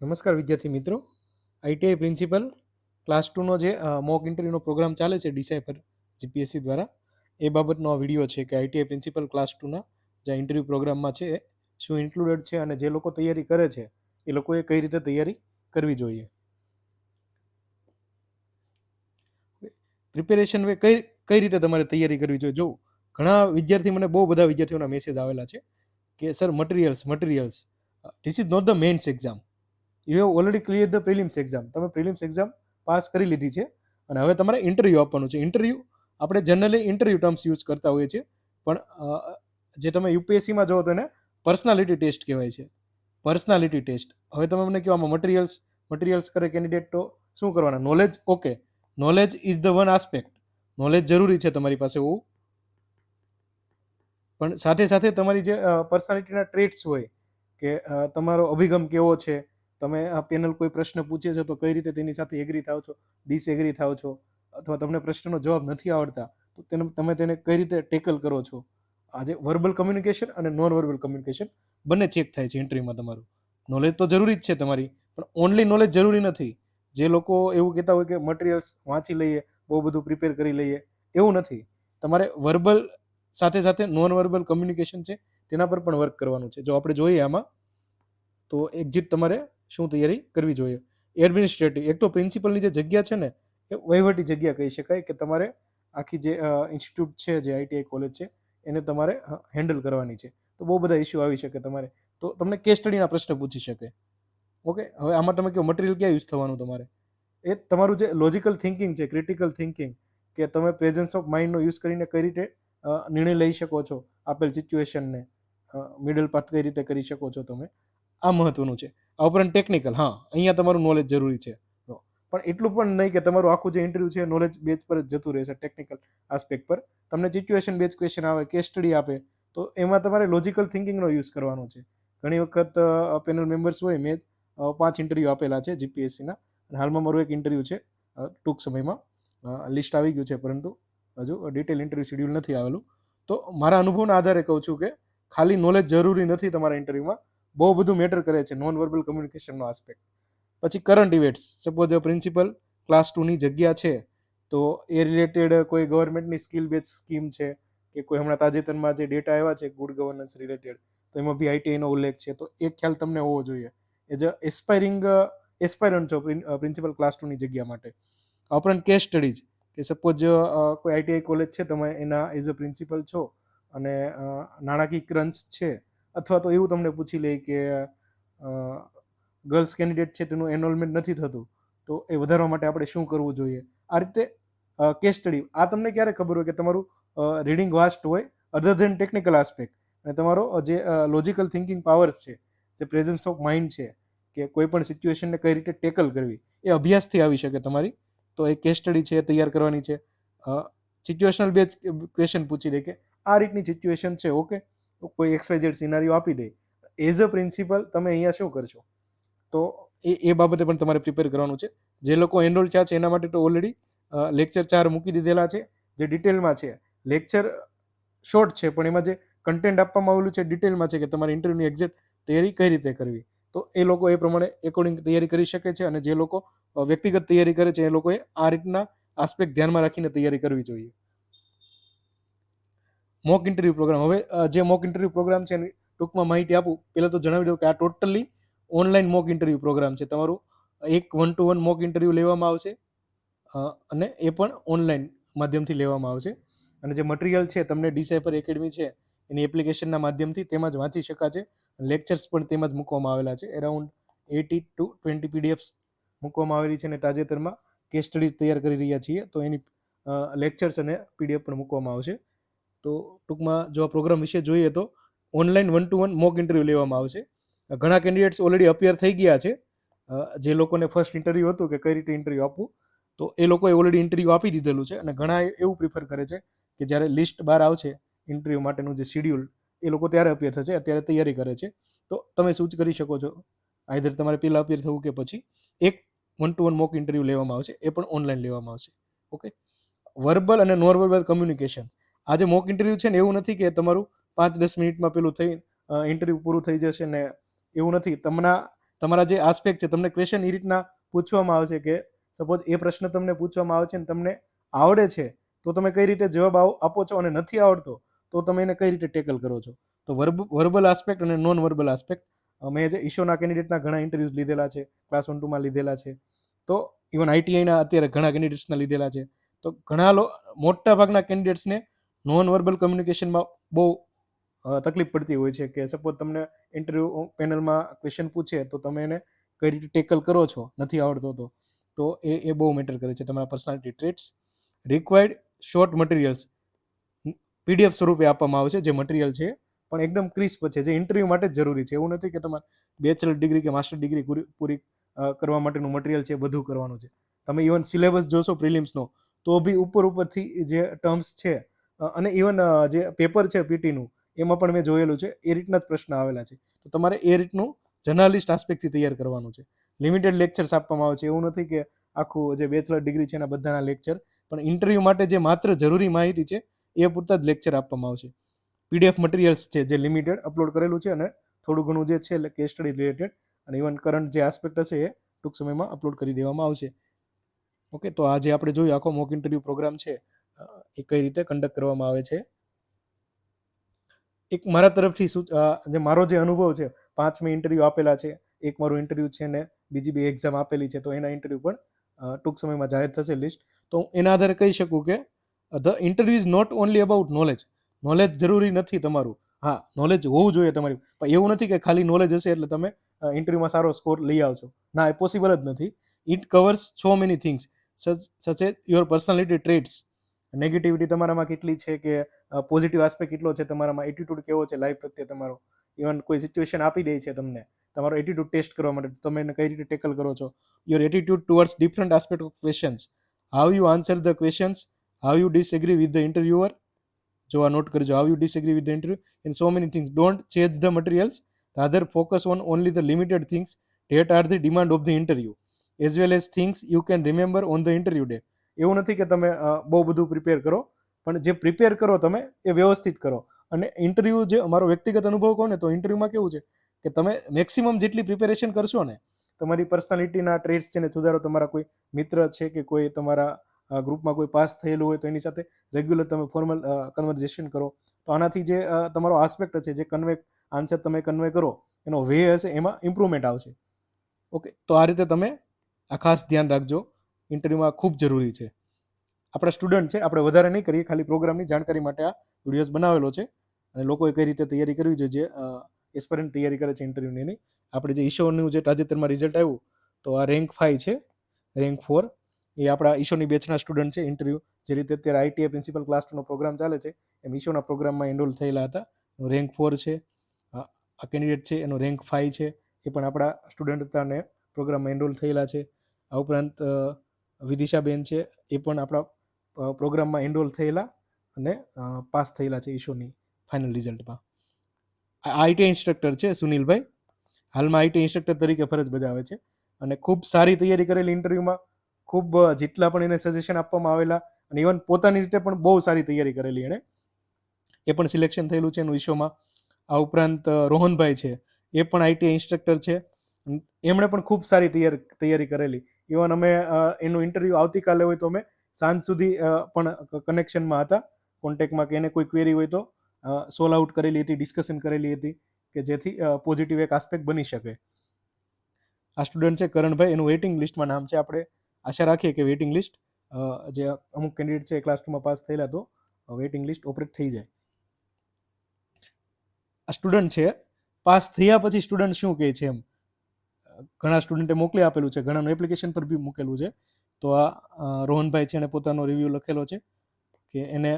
નમસ્કાર વિદ્યાર્થી મિત્રો. આઈટીઆઈ પ્રિન્સિપલ ક્લાસ ટુનો જે મોક ઇન્ટરવ્યૂનો પ્રોગ્રામ ચાલે છે ડિસાઇફર જીપીએસસી દ્વારા, એ બાબતનો વીડિયો છે કે આઈટીઆઈ પ્રિન્સિપલ ક્લાસ ટુના જે ઇન્ટરવ્યૂ પ્રોગ્રામમાં છે શું ઇન્ક્લુડેડ છે અને જે લોકો તૈયારી કરે છે, એ લોકોએ કઈ રીતે તૈયારી કરવી જોઈએ. પ્રિપેરેશન વે કઈ કઈ રીતે તમારે તૈયારી કરવી જોઈએ? જો, ઘણા વિદ્યાર્થી મને બહુ બધા વિદ્યાર્થીઓના મેસેજ આવેલા છે કે sir materials materials this is not the mains exam you have already clear the prelims exam તમે પ્રિલિમ્સ એક્ઝામ પાસ કરી લીધી છે. અને હવે તમારે ઇન્ટરવ્યૂ આપવાનું છે. ઇન્ટરવ્યૂ આપણે જનરલી ઇન્ટરવ્યૂ ટર્મ્સ યુઝ કરતા હોઈએ છીએ. પણ જે તમે યુપીએસસીમાં જોવો તો એને પર્સનાલિટી ટેસ્ટ કહેવાય છે. પર્સનાલિટી ટેસ્ટ હવે તમે મને કહો આમાં મટીરિયલ્સ મટીરિયલ્સ કરે કેન્ડિડેટ તો શું કરવાના? Knowledge okay knowledge is the one aspect knowledge જરૂરી છે તમારી પાસે હોવું. પણ સાથે સાથે તમારી જે પર્સનાલિટીના ટ્રેટ્સ હોય કે તમારો અભિગમ કેવો છે તમે આ પેનલ કોઈ પ્રશ્ન પૂછે છે તો કઈ રીતે તેની સાથે એગ્રી થાવ છો ડિસએગ્રી થાવ છો અથવા તમને પ્રશ્નનો જવાબ નથી આવડતા, તો તેને તમે તેને કઈ રીતે ટેકલ કરો છો? આજે વર્બલ કમ્યુનિકેશન અને નોન વર્બલ કમ્યુનિકેશન બંને ચેક થાય છે ઇન્ટરવ્યુમાં તમારું. નોલેજ તો જરૂરી જ છે તમારી, પણ ઓનલી નોલેજ જરૂરી નથી. જે લોકો એવું કહેતા હોય કે મટીરિયલ્સ વાંચી લઈએ, બહુ બધું પ્રિપેર કરી લઈએ, એવું નથી. તમારે વર્બલ સાથે સાથે નોન વર્બલ કમ્યુનિકેશન છે, તેના પર પણ વર્ક કરવાનું છે. જો આપણે જોઈએ આમાં, તો એક્ઝિટ તમારે શું તૈયારી કરવી જોઈએ? એડમિનિસ્ટ્રેટિવ એક તો પ્રિન્સિપલની જે જગ્યા છે ને, એ વહીવટી જગ્યા કહી શકાય કે તમારે આખી જે ઇન્સ્ટિટ્યૂટ છે, જે આઈટીઆઈ કોલેજ છે, એને તમારે હેન્ડલ કરવાની છે. તો બહુ બધા ઇસ્યુ આવી શકે તમારે. તો તમને કેસ સ્ટડીના પ્રશ્ન પૂછી શકે. ઓકે? હવે આમાં તમે કહો મટીરિયલ ક્યાં યુઝ થવાનું તમારે? એ તમારું જે લોજિકલ થિંકિંગ છે ક્રિટિકલ થિંકિંગ કે તમે પ્રેઝન્સ ઓફ માઇન્ડનો યુઝ કરીને કઈ રીતે નિર્ણય લઈ શકો છો? આપેલ સિચ્યુએશનને મિડલ પાથ કઈ રીતે કરી શકો છો તમે? આ મહત્વનું છે. આ ઉપરાંત ટેકનિકલ હા, અહીંયા તમારું નોલેજ જરૂરી છે. પણ એટલું પણ નહીં કે તમારું આખું જે ઇન્ટરવ્યૂ છે નોલેજ બેઝ પર જ જતું રહેશે ટેકનિકલ આસ્પેક્ટ પર. તમને સિચ્યુએશન બેઝ ક્વેશ્ચન આવે કેસ સ્ટડી આપે, તો એમાં તમારે લોજિકલ થિંકિંગનો યુઝ કરવાનો છે. ઘણી વખત પેનલ મેમ્બર્સ હોય, મેં પાંચ ઇન્ટરવ્યૂ આપેલા છે જીપીએસસીના અને હાલમાં મારું એક ઇન્ટરવ્યૂ છે ટૂંક સમયમાં. લિસ્ટ આવી ગયું છે, પરંતુ હજુ ડિટેલ ઇન્ટરવ્યૂ શેડ્યુલ નથી આવેલું. તો મારા અનુભવના આધારે કહું છું કે ખાલી નોલેજ જરૂરી નથી તમારા ઇન્ટરવ્યૂમાં બહુ બધું મેટર કરે છે નોન વર્બલ કમ્યુનિકેશનનો આસ્પેક્ટ પછી current events suppose principal class ટુની જગ્યા છે, તો એ રિલેટેડ કોઈ ગવર્મેન્ટની સ્કિલ બેઝ સ્કીમ છે કે કોઈ હમણાં તાજેતરમાં જે ડેટા આવ્યા છે ગુડ ગવર્નન્સ રિલેટેડ તો એમાં બી આઈટીઆઈનો ઉલ્લેખ છે. તો એ ખ્યાલ તમને હોવો જોઈએ એઝ અ એસ્પાયરિંગ એસ્પાયરન્ટ છો પ્રિન્સિપલ ક્લાસ ટુની જગ્યા માટે. ઉપરાંત કેસ સ્ટડીઝ કે સપોઝ કોઈ આઈટીઆઈ કોલેજ છે, તમે એના એઝ અ પ્રિન્સિપલ છો અને નાણાકીય ક્રંચ છે અથવા તો એવું તમને પૂછી લે કે ગર્લ્સ કેન્ડિડેટ છે તેનું એનરોલમેન્ટ નથી થતું, તો એ વધારવા માટે આપણે શું કરવું જોઈએ? આ રીતે કેસ સ્ટડી આ તમને ક્યારે ખબર હોય કે તમારું રીડિંગ વાસ્ટ હોય અધર ધેન ટેકનિકલ આસ્પેક્ટ અને તમારો જે લોજિકલ થિંકિંગ પાવર્સ છે, જે પ્રેઝન્સ ઓફ માઇન્ડ છે, કે કોઈ પણ સિચ્યુએશનને કઈ રીતે ટેકલ કરવી, એ અભ્યાસથી આવી શકે તમારી. તો એ કેસ સ્ટડી છે તૈયાર કરવાની છે. સિચ્યુએશનલ બેઝ ક્વેશ્ચન પૂછી લે કે, આ રીતની સિચ્યુએશન છે ઓકે કોઈ એક્સ વાય ઝેડ સિનારીઓ આપી દે. એઝ અ પ્રિન્સિપલ તમે અહીંયા શું કરશો? તો એ એ બાબતે પણ તમારે પ્રિપેર કરવાનું છે. જે લોકો એનરોલ થયા છે એના માટે તો ઓલરેડી લેક્ચર ચાર મૂકી દીધેલા છે, જે ડિટેલમાં છે. લેક્ચર શોર્ટ છે, પણ એમાં જે કન્ટેન્ટ આપવામાં આવેલું છે ડિટેલમાં છે કે તમારે ઇન્ટરવ્યૂની એક્ઝેક્ટ તૈયારી કઈ રીતે કરવી. તો એ લોકો એ પ્રમાણે એકોર્ડિંગ તૈયારી કરી શકે છે અને જે લોકો વ્યક્તિગત તૈયારી કરે છે એ લોકોએ આ રીતના આસ્પેક્ટ ધ્યાનમાં રાખીને તૈયારી કરવી જોઈએ. મોક ઇન્ટરવ્યૂ પ્રોગ્રામ હવે જે મોક ઇન્ટરવ્યૂ પ્રોગ્રામ છે એની ટૂંકમાં માહિતી આપું. પહેલાં તો જણાવી દઉં કે આ totally online mock interview program છે. તમારું એક one to one mock interview લેવામાં આવશે અને એ પણ ઓનલાઈન માધ્યમથી લેવામાં આવશે. અને જે મટીરિયલ છે, તમને ડિસાઇપર એકેડમી છે, એની એપ્લિકેશનના માધ્યમથી તેમાં જ વાંચી શકાશે લેક્ચર્સ પણ તેમાં જ મૂકવામાં આવેલા છે. Around eighty to twenty PDFs મૂકવામાં આવેલી છે અને તાજેતરમાં કેસ સ્ટડીઝ તૈયાર કરી રહ્યા છીએ. તો એની લેક્ચર્સ અને પીડીએફ પણ મૂકવામાં આવશે. તો ટૂંકમાં જો આ પ્રોગ્રામ વિશે જોઈએ તો online one to one mock interview લેવામાં આવશે. ઘણા કેન્ડિડેટ્સ ઓલરેડી અપિયર થઈ ગયા છે. જે લોકોને ફર્સ્ટ ઇન્ટરવ્યૂ હતું કે કઈ રીતે ઇન્ટરવ્યૂ આપવું, તો એ લોકોએ ઓલરેડી ઇન્ટરવ્યૂ આપી દીધેલું છે અને ઘણા એવું પ્રિફર કરે છે કે જ્યારે લિસ્ટ બહાર આવશે ઇન્ટરવ્યૂ માટેનું જે શિડ્યુલ એ લોકો ત્યારે અપિયર થશે, અત્યારે તૈયારી કરે છે. તો તમે જ કરી શકો છો? આઈધર તમારે પહેલાં અપિયર થવું કે પછી એક one two one mock interview લેવામાં આવશે, એ પણ ઓનલાઈન લેવામાં આવશે. ઓકે વર્બલ અને નોન વર્બલ કમ્યુનિકેશન આ જે મોક ઇન્ટરવ્યૂ છે ને એવું નથી કે તમારું પાંચ દસ મિનિટમાં પેલું થઈ ઇન્ટરવ્યૂ પૂરું થઈ જશે ને એવું નથી. તમને તમારા જે આસ્પેક્ટ છે, તમને ક્વેશ્ચન એ રીતના પૂછવામાં આવશે કે સપોઝ એ પ્રશ્ન તમને પૂછવામાં આવે છે ને તમને આવડે છે, તો તમે કઈ રીતે જવાબ આપો છો અને નથી આવડતો, તો તમે એને કઈ રીતે ટેકલ કરો છો? તો વર્બ વર્બલ આસ્પેક્ટ અને નોન વર્બલ આસ્પેક્ટ મેં જે ઈશોના કેન્ડિડેટના ઘણા ઇન્ટરવ્યૂઝ લીધેલા છે ક્લાસ વન ટુમાં લીધેલા છે, તો ઇવન આઈટીઆઈના અત્યારે ઘણા કેન્ડિડેટ્સના લીધેલા છે, તો ઘણા લો મોટા ભાગના કેન્ડિડેટ્સને નોન વર્બલ કમ્યુનિકેશનમાં બહુ તકલીફ પડતી હોય છે કે સપોઝ તમને ઇન્ટરવ્યૂ પેનલમાં ક્વેશ્ચન પૂછે તો તમે એને કઈ રીતે ટેકલ કરો છો, નથી આવડતો તો તો એ એ બહુ મેટર કરે છે તમારા personality traits required short materials PDF સ્વરૂપે આપવામાં આવે છે જે મટીરિયલ છે, પણ એકદમ ક્રિસ્પ છે, જે ઇન્ટરવ્યૂ માટે જ જરૂરી છે. એવું નથી કે તમારે બેચલર ડિગ્રી કે માસ્ટર ડિગ્રી પૂરી કરવા માટેનું મટીરિયલ છે બધું કરવાનું છે. તમે ઇવન સિલેબસ જોશો પ્રિલિમ્સનો તો બી ઉપર ઉપરથી જે ટર્મ્સ છે અને ઇવન જે પેપર છે પીટીનું એમાં પણ મેં જોયેલું છે, એ રીતના જ પ્રશ્ન આવેલા છે. તો તમારે એ રીતનું જર્નાલિસ્ટ આસ્પેક્ટથી તૈયાર કરવાનું છે. લિમિટેડ લેક્ચર્સ આપવામાં આવે છે. એવું નથી કે આખું જે બેચલર ડિગ્રી છે એના બધાના લેક્ચર પણ ઇન્ટરવ્યૂ માટે જે માત્ર જરૂરી માહિતી છે, એ પૂરતા જ લેક્ચર આપવામાં આવશે. પીડીએફ મટીરિયલ્સ છે જે લિમિટેડ અપલોડ કરેલું છે અને થોડું ઘણું જે છે એટલે સ્ટડી રિલેટેડ અને ઇવન કરંટ જે આસ્પેક્ટ હશે એ ટૂંક સમયમાં અપલોડ કરી દેવામાં આવશે. ઓકે તો આજે આપણે જોયું, આખો મોક ઇન્ટરવ્યૂ પ્રોગ્રામ છે એ કઈ રીતે કન્ડક્ટ કરવામાં આવે છે? એક મારા તરફથી જે મારો જે અનુભવ છે પાંચ મેં ઇન્ટરવ્યૂ આપેલા છે, એક મારું ઇન્ટરવ્યૂ છે ને બીજી બે એક્ઝામ આપેલી છે, તો એના ઇન્ટરવ્યૂ પણ ટૂંક સમયમાં જાહેર થશે લિસ્ટ તો હું એના આધારે કહી શકું કે the interview is not only about knowledge knowledge જરૂરી નથી તમારું. હા નોલેજ હોવું જોઈએ તમારી. પણ એવું નથી કે ખાલી નોલેજ હશે એટલે તમે ઇન્ટરવ્યુમાં સારો સ્કોર લઈ આવશો. ના, એ પોસિબલ જ નથી. It covers so many things such a your personality traits negativity તમારામાં કેટલી છે કે પોઝિટિવ આસ્પેક્ટ કેટલો છે તમારામાં? એટીટ્યુડ કેવો છે લાઈફ પ્રત્યે તમારો? ઇવન કોઈ સિચ્યુએશન આપી દે છે તમને, તમારો એટીટ્યુડ ટેસ્ટ કરવા માટે તમે એને કઈ રીતે ટેકલ કરો છો? Your attitude towards different aspect of questions how you answer the questions how you disagree with the interviewer જો આ નોટ કરજો how you disagree with the interview in so many things don't change the materials rather focus on only the limited things that are the demand of the interview as well as things you can remember on the interview day એવું નથી કે તમે બહુ બધું prepare કરો, પણ જે prepare કરો તમે એ વ્યવસ્થિત કરો. અને ઇન્ટરવ્યૂ જે અમારો વ્યક્તિગત અનુભવ કહો ને, તો ઇન્ટરવ્યૂમાં કેવું છે કે તમે મેક્સિમમ જેટલી પ્રિપેરેશન કરશો ને, તમારી પર્સનાલિટીના ટ્રેડ્સ છે ને, સુધારો તમારા કોઈ મિત્ર છે કે કોઈ તમારા ગ્રુપમાં કોઈ પાસ થયેલું હોય તો એની સાથે રેગ્યુલર તમે ફોર્મલ કન્વર્ઝેશન કરો. તો આનાથી જે તમારો આસ્પેક્ટ છે, જે કન્વે આન્સર તમે કન્વે કરો, એનો વે હશે, એમાં ઇમ્પ્રુવમેન્ટ આવશે. ઓકે તો આ રીતે તમે આ ખાસ ધ્યાન રાખજો. ઇન્ટરવ્યૂમાં ખૂબ જરૂરી છે. આપણા સ્ટુડન્ટ છે, આપણે વધારે નહીં કરીએ, ખાલી પ્રોગ્રામની જાણકારી માટે આ વિડીયોઝ બનાવેલો છે. અને લોકોએ કઈ રીતે તૈયારી કરવી જોઈએ, જે એસ્પરન્ટ તૈયારી કરે છે ઇન્ટરવ્યૂની એની. આપણે જે ઈશોનું જે તાજેતરમાં રિઝલ્ટ આવ્યું, તો આ રેન્ક ફાઈવ છે, રેન્ક ફોર. એ આપણા ઈશોની બેચના સ્ટુડન્ટ છે ઇન્ટરવ્યૂ. જે રીતે અત્યારે આઈટીઆઈ પ્રિન્સિપલ ક્લાસ ટુનો પ્રોગ્રામ ચાલે છે, એમ ઈશોના પ્રોગ્રામમાં એનરોલ થયેલા હતા. રેન્ક ફોર છે, આ કેન્ડિડેટ છે, એનો રેન્ક ફાઈવ છે. એ પણ આપણા સ્ટુડન્ટ હતા પ્રોગ્રામમાં એનરોલ થયેલા છે. આ ઉપરાંત વિદિશાબેન છે, એ પણ આપણા પ્રોગ્રામમાં એનરોલ થયેલા અને પાસ થયેલા છે ઈશોની ફાઇનલ રિઝલ્ટમાં આઈટી ઇન્સ્ટ્રક્ટર છે સુનિલભાઈ. હાલમાં આઈટી ઇન્સ્ટ્રક્ટર તરીકે ફરજ બજાવે છે અને ખૂબ સારી તૈયારી કરેલી ઇન્ટરવ્યૂમાં ખૂબ જેટલા પણ એને સજેશન આપવામાં આવેલા અને ઇવન પોતાની રીતે પણ બહુ સારી તૈયારી કરેલી એણે. એ પણ સિલેક્શન થયેલું છે એનું ઈશોમાં આ ઉપરાંત રોહનભાઈ છે, એ પણ આઈટી ઇન્સ્ટ્રક્ટર છે. એમણે પણ ખૂબ સારી તૈયાર, તૈયારી કરેલી. ઇવન અમે એનું ઇન્ટરવ્યૂ આવતીકાલે હોય તો અમે સાંજ સુધી પણ કનેક્શનમાં હતા. કોન્ટેક્ટમાં કે એને કોઈ ક્વેરી હોય તો સોલ આઉટ કરેલી હતી ડિસ્કશન કરેલી હતી કે જેથી પોઝિટિવ એક આસ્પેક્ટ બની શકે. આ સ્ટુડન્ટ છે કરણભાઈ, એનું વેઇટિંગ લિસ્ટમાં નામ છે. આપણે આશા રાખીએ કે વેઇટિંગ લિસ્ટ જે અમુક કેન્ડિડેટ છે એ ક્લાસ ટુમાં પાસ થયેલા તો વેઇટિંગ લિસ્ટ ઓપરેટ થઈ જાય. આ સ્ટુડન્ટ છે. પાસ થયા પછી સ્ટુડન્ટ શું કહે છે એમ? ઘણા સ્ટુડન્ટે મોકલી આપેલું છે. ઘણાનું એપ્લિકેશન પર બી મૂકેલું છે. તો આ રોહનભાઈ છે એને પોતાનો રિવ્યૂ લખેલો છે કે એને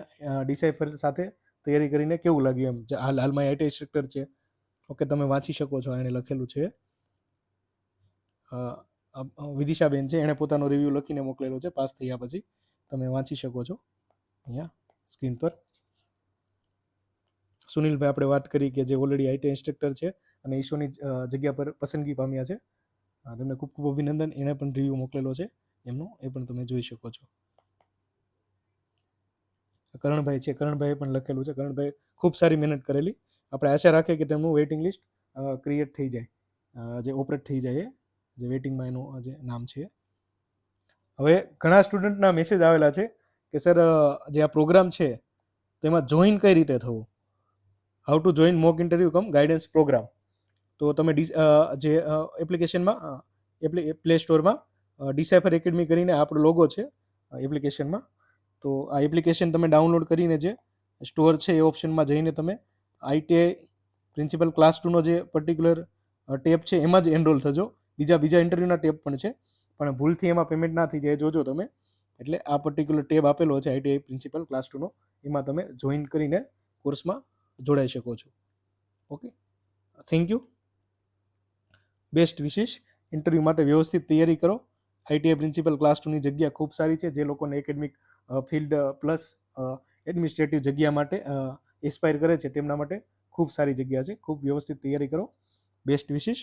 ડિસાઇફર સાથે તૈયારી કરીને કેવું લાગ્યું એમ. હાલ, હાલમાં આઈટી ઇન્સ્ટ્રક્ટર છે. ઓકે, તમે વાંચી શકો છો એણે લખેલું છે. વિદિશાબેન છે એણે પોતાનો રિવ્યૂ લખીને મોકલેલો છે. પાસ થયા પછી તમે વાંચી શકો છો. અહીંયા, સ્ક્રીન પર. સુનિલભાઈ આપણે વાત કરી કે જે ઓલરેડી આઈટી ઇન્સ્ટ્રક્ટર છે અને ઈશોની જગ્યા પર પસંદગી પામ્યા છે. તેમને ખૂબ ખૂબ અભિનંદન. એણે પણ રિવ્યૂ મોકલેલો છે. એમનો, એ પણ તમે જોઈ શકો છો. કરણભાઈ છે. કરણભાઈએ પણ લખેલું છે. કરણભાઈ ખૂબ સારી મહેનત કરેલી. આપણે આશા રાખીએ કે તેમનું વેઇટિંગ લિસ્ટ ક્રિએટ થઈ જાય. જે ઓપરેટ થઈ જાય જે વેટિંગમાં એનું જે નામ છે હવે ઘણા સ્ટુડન્ટના મેસેજ આવેલા છે કે સર જે આ પ્રોગ્રામ છે, તેમાં જોઈન કઈ રીતે થવું? How to join mock interview cum guidance program તો તમે જે એપ્લિકેશનમાં પ્લે સ્ટોરમાં ડિસાઇફર એકેડમી કરીને આપણો લોગો છે એપ્લિકેશનમાં તો આ એપ્લિકેશન તમે ડાઉનલોડ કરીને જે સ્ટોર છે એ ઓપ્શનમાં જઈને તમે આઈટીઆઈ પ્રિન્સિપલ ક્લાસ ટુનો જે પર્ટિક્યુલર ટેપ છે એમાં જ એનરોલ થજો. બીજા બીજા ઇન્ટરવ્યૂના ટેપ પણ છે. પણ ભૂલથી એમાં પેમેન્ટ ના થઈ જાય જોજો તમે. એટલે આ પર્ટિક્યુલર ટેબ આપેલો છે આઈટીઆઈ પ્રિન્સિપલ ક્લાસ ટુનો એમાં તમે જોઈન કરીને કોર્સમાં જોડાઈ શકો છો. ઓકે થેન્ક યુ બેસ્ટ વિશેષ ઇન્ટરવ્યૂ માટે વ્યવસ્થિત તૈયારી કરો. આઈટીઆઈ પ્રિન્સિપલ ક્લાસ ટુની જગ્યા ખૂબ સારી છે. જે લોકોને એકેડમિક ફિલ્ડ પ્લસ એડમિનિસ્ટ્રેટિવ જગ્યા માટે એસ્પાયર કરે છે, તેમના માટે ખૂબ સારી જગ્યા છે. ખૂબ વ્યવસ્થિત તૈયારી કરો. બેસ્ટ વિશેષ